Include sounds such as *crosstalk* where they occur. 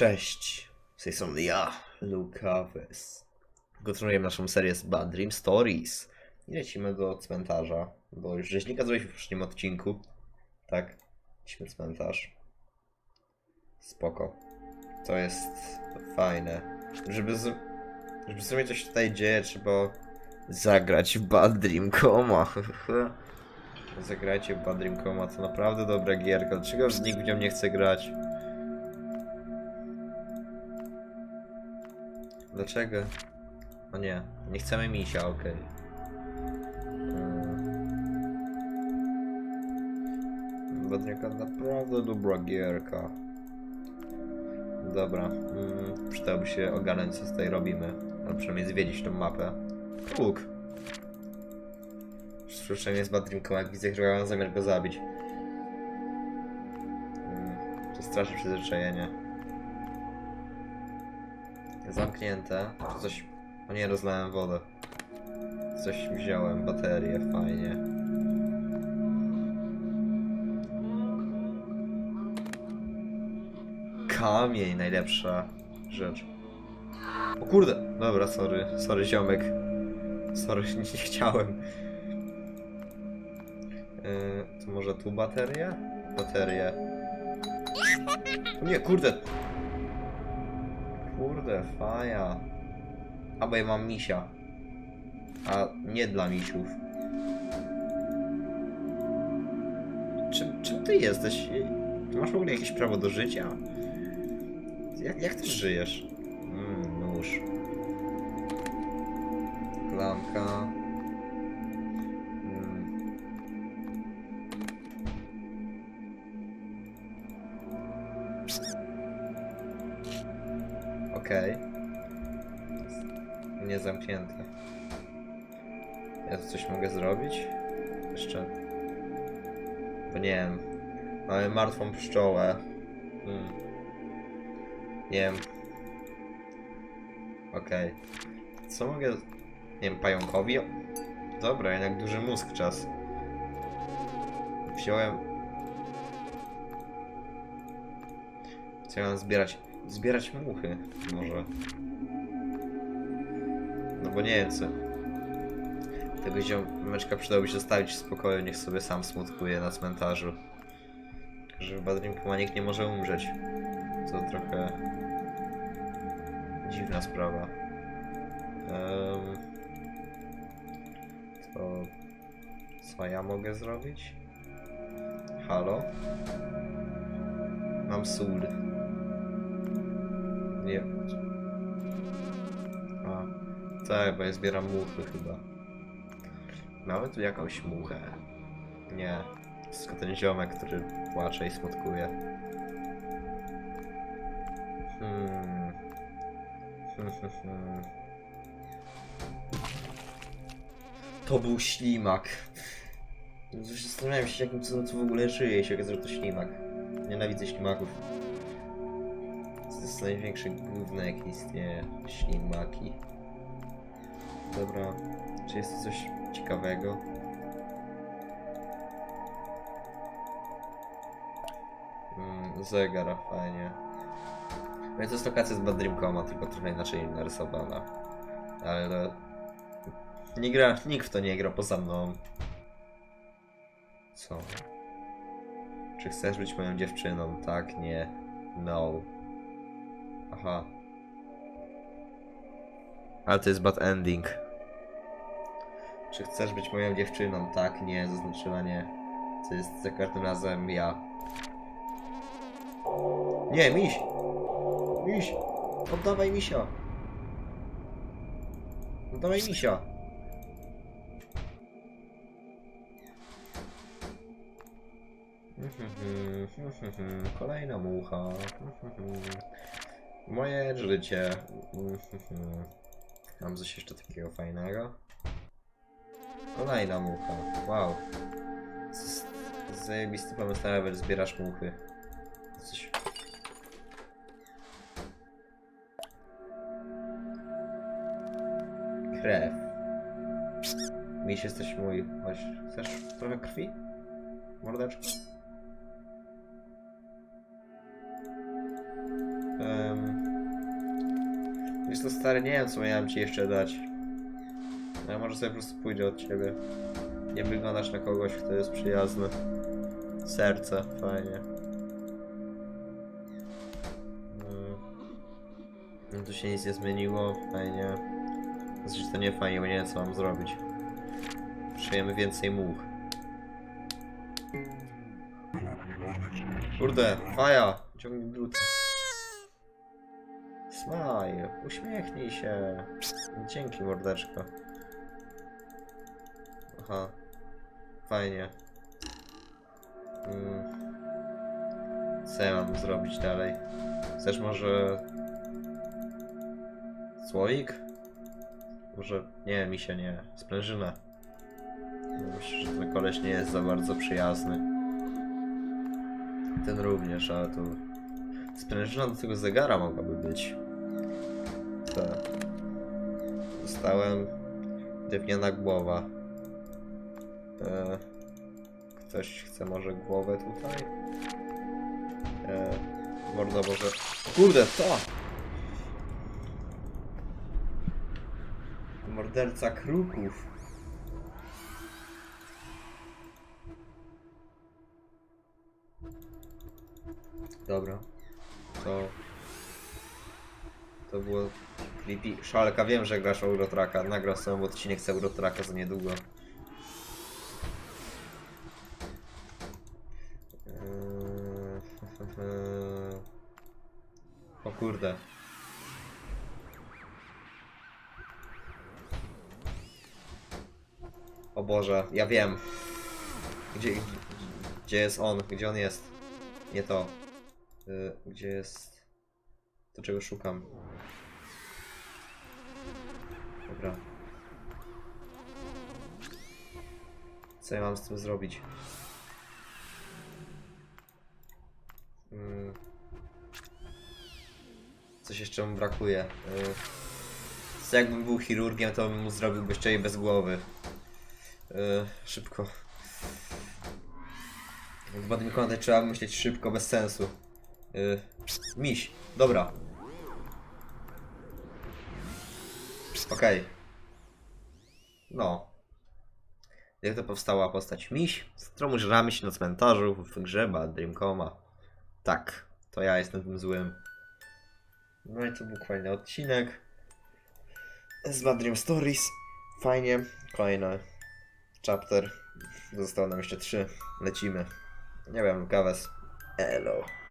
Cześć, z tej strony ja, Lukawes. Kontynuujemy naszą serię z Bad Dream Stories. I lecimy do cmentarza, bo już rzeźnika zrobiliśmy w poprzednim odcinku. Tak, lecimy cmentarz. Spoko. To jest fajne. Żeby, z... żeby zrobić coś tutaj dzieje, trzeba zagrać w Bad Dream Coma. *laughs* Zagrajcie w Bad Dream Coma, to naprawdę dobra gierka. Dlaczego już nikt w nią nie chce grać? Dlaczego? O nie, nie chcemy misia, okej. Okay. Badniaka naprawdę dobra gierka. Dobra, mm, przydałoby się ogarnąć co tutaj robimy. Albo przynajmniej zwiedzić tą mapę. Kruk. Słyszałem jest Badrinką, jak widzę, że mam zamiar go zabić. Mm, to straszy przyzwyczajenie. Zamknięte. Coś. O nie, rozlałem wodę. Coś wziąłem, baterię, fajnie. Kamień, najlepsza rzecz. O kurde! Dobra, sorry, sorry ziomek. Sorry, *laughs* nie chciałem. Yy, to może tu baterię? Baterię. O nie, kurde! Kurde, faja. A bo ja mam misia. A nie dla misiów. Czym, czym ty jesteś? Ty masz w ogóle jakieś prawo do życia? Jak, jak ty żyjesz? Mm, nóż. Lampka. Okej. Nie zamknięte. Ja tu coś mogę zrobić? Jeszcze. Bo nie wiem. Mamy martwą pszczołę. Hmm. Nie wiem. Okej. Co mogę. Nie wiem, pająkowi? Dobra, jednak duży mózg czas. Wziąłem. Chciałem zbierać. Zbierać muchy, może. No bo nie co. Tego ziomeczka przydałoby się zostawić w spokoju, niech sobie sam smutkuje na cmentarzu. Że w Badrinku nikt nie może umrzeć. To trochę dziwna sprawa. Em, to co ja mogę zrobić? Halo? Mam sól. Nie. A, tak, bo ja zbieram muchy chyba. Mamy tu jakąś muchę? Nie. Tylko ten ziomek, który płacze i smutkuje. Hmm. Hmm. *laughs* To był ślimak. Zastanawiałem się, jakim cudem to w ogóle żyje, jeśli okaże, że to ślimak. Nienawidzę ślimaków. To jest największe gówno, jakie istnieje. Ślimaki. Dobra, czy jest tu coś ciekawego? Mm, zegara, fajnie. No i to jest lokacja z Bad Dream Coma, tylko trochę inaczej narysowana. Ale... Nie gra, nikt w to nie gra poza mną. Co? Czy chcesz być moją dziewczyną? Tak, nie. No. Aha. Ale to jest bad ending. Czy chcesz być moją dziewczyną? Tak, nie, zaznaczyła nie. To jest za każdym razem ja. Nie, miś! Miś! Oddawaj misia! Oddawaj misia! *laughs* Kolejna mucha. *laughs* Moje życie. *laughs* Mam coś jeszcze takiego fajnego. Kolejna mucha. Wow. Zajebisty pomysł na zbierasz muchy. Coś... Krew. Miś jesteś mój. Chodź, chcesz trochę krwi? Mordeczko? Wiesz to stary, nie wiem co miałem ci jeszcze dać. Ja może sobie po prostu pójdę od ciebie. Nie wyglądasz na kogoś, kto jest przyjazny. Serce, fajnie. Mm. No tu się nic nie zmieniło, fajnie. Znaczy to nie fajnie, bo nie wiem co mam zrobić. Przyjemy więcej much. Kurde, faja! Ciągnij drut. Smile, uśmiechnij się. Dzięki, mordeczko. Aha. Fajnie. Mm. Co ja mam zrobić dalej? Chcesz może... Słoik? Może... Nie, mi się nie. Sprężyna. Myślę, że ten koleś nie jest za bardzo przyjazny. Ten również, ale to... Sprężyna do tego zegara mogłaby być. Tak. Dostałem drewniana głowa. E, ktoś chce może głowę tutaj? E, mordo może... Kurde, to! Morderca kruków. Dobra. To... To było creepy. Szalka, wiem, że grasz Eurotraka. Nagram sobie odcinek z Eurotraka za niedługo. Eee, *laughs* O kurde. O Boże, ja wiem. Gdzie, gdzie jest on? Gdzie on jest? Nie to. Y, Gdzie jest... To czego szukam? Dobra. Co ja mam z tym zrobić? Mm. Coś jeszcze mu brakuje. Y, Co jakbym był chirurgiem, to bym mu zrobił jeszcze bez głowy. Y, Szybko. W Badym Conte trzeba myśleć szybko, bez sensu. Y, Miś, dobra. Okej. No. Jak to powstała postać Miś, z którą żramy się na cmentarzu w grze Bad Dreamcoma. Tak, to ja jestem tym złym. No i to był kolejny odcinek z Bad Dream Stories. Fajnie. Kolejny chapter. Zostało nam jeszcze trzy. Lecimy. Nie wiem, Gawes. Elo.